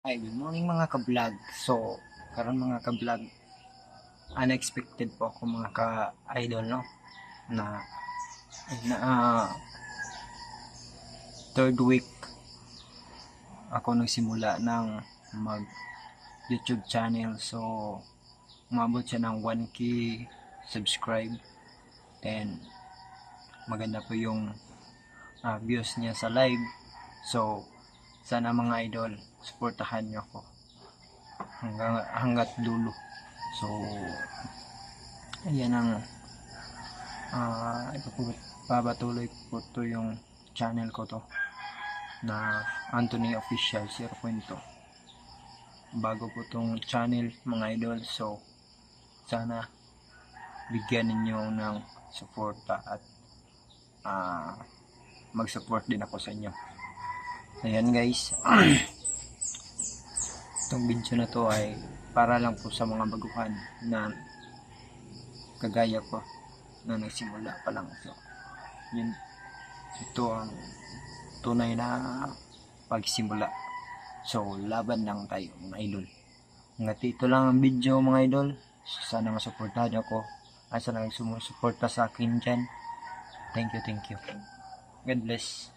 Hi, good morning mga ka-vlog. So, karon mga ka-vlog, unexpected po ako mga ka-idol, no? Na, na ah, third week ako nagsimula ng mag YouTube channel. So, umabot siya ng 1k subscribe. And, maganda po yung ah, views niya sa live. So, sana mga idol, supportahan niyo ako. Hanggang hanggat dulo. So, ayan ang ah ipapatuloy ko to yung channel ko to na Anthony Official 0.2 bago po tong channel mga idol. So sana bigyan ninyo ng suporta at ah mag-support din ako sa inyo Ayan guys. Itong video na to ay para lang po sa mga baguhan na kagaya ko na nagsimula pa lang. So, yun, ito ang tunay na pagsimula. So, laban lang tayo mga idol. Hanggat ito lang ang video mga idol. Sana masuportahan ako. At sana sumusuporta sa akin dyan. Thank you, thank you. God bless.